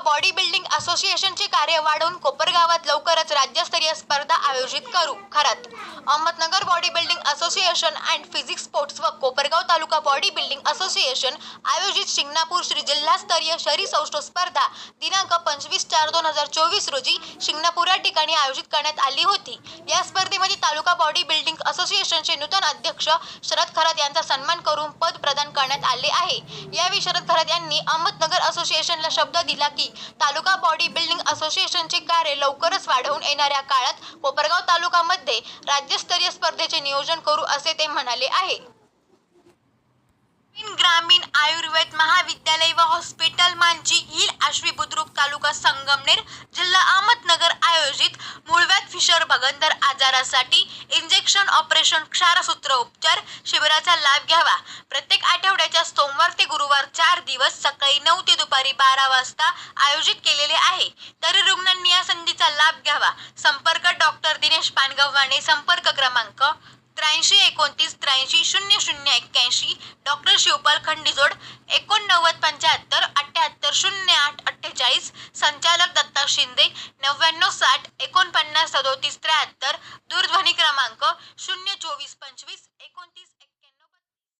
Body building असोसिएशनचे कार्य वाढवून कोपरगावात लवकरच राज्यस्तरीय स्पर्धा आयोजित करू. Kharat Ahmednagar body building association and physics sports व Kopargaon taluka body building association आयोजित शिंगणापूर श्री जिल्हास्तरीय शहरी सौष्ठव स्पर्धा दिनांक पंचवीस चार दोन हजार चोवीस रोजी शिंगणापूर या ठिकाणी आयोजित करण्यात आली होती. या स्पर्धेमध्ये तालुका बॉडी बिल्डिंग असोसिएशनचे नूतन अध्यक्ष शरद खरात यांचा सन्मान करून पद प्रदान करण्यात आले आहे. यावेळी शरद खरात यांनी अहमदनगर असोसिएशनला शब्द दिला की तालुका बॉडी बिल्डिंग असोसिएशनचे कार्य लवकरच वाढवून येणाऱ्या काळात कोपरगाव तालुकामध्ये राज्यस्तरीय स्पर्धेचे नियोजन करू असे ते म्हणाले आहे. ग्रामीण आयुर्वेद महाविद्यालय व हॉस्पिटल मांची हिल आश्वी बुद्रुक तालुका संगमनेर जिल्हा अहमदनगर आयोजित मुळव्यात फिशर भगंदर आजारासाठी इंजेक्शन ऑपरेशन क्षारसूत्र उपचार शिबिराचा लाभ घ्यावा. प्रत्येक आठवड्याच्या सोमवार ते गुरुवार चार दिवस सकाळी नऊ ते दुपारी बारा वाजता आयोजित केलेले आहे. तरी रुग्णांनी या संधीचा लाभ घ्यावा. संपर्क डॉक्टर दिनेश पानगव्हाणे संपर्क क्रमांक त्र्याऐंशी एकोणतीस त्र्याऐंशी शून्य शून्य एक्क्याऐंशी डॉक्टर शिवपाल खंडीजोड एकोणनव्वद पंच्याण्णव संचालक दत्ता शिंदे नव्याण्णव साठ एकोणपन्नास सदोतीस त्र्याहत्तर दूरध्वनी क्रमांक शून्य चोवीस पंचवीस एकोणतीस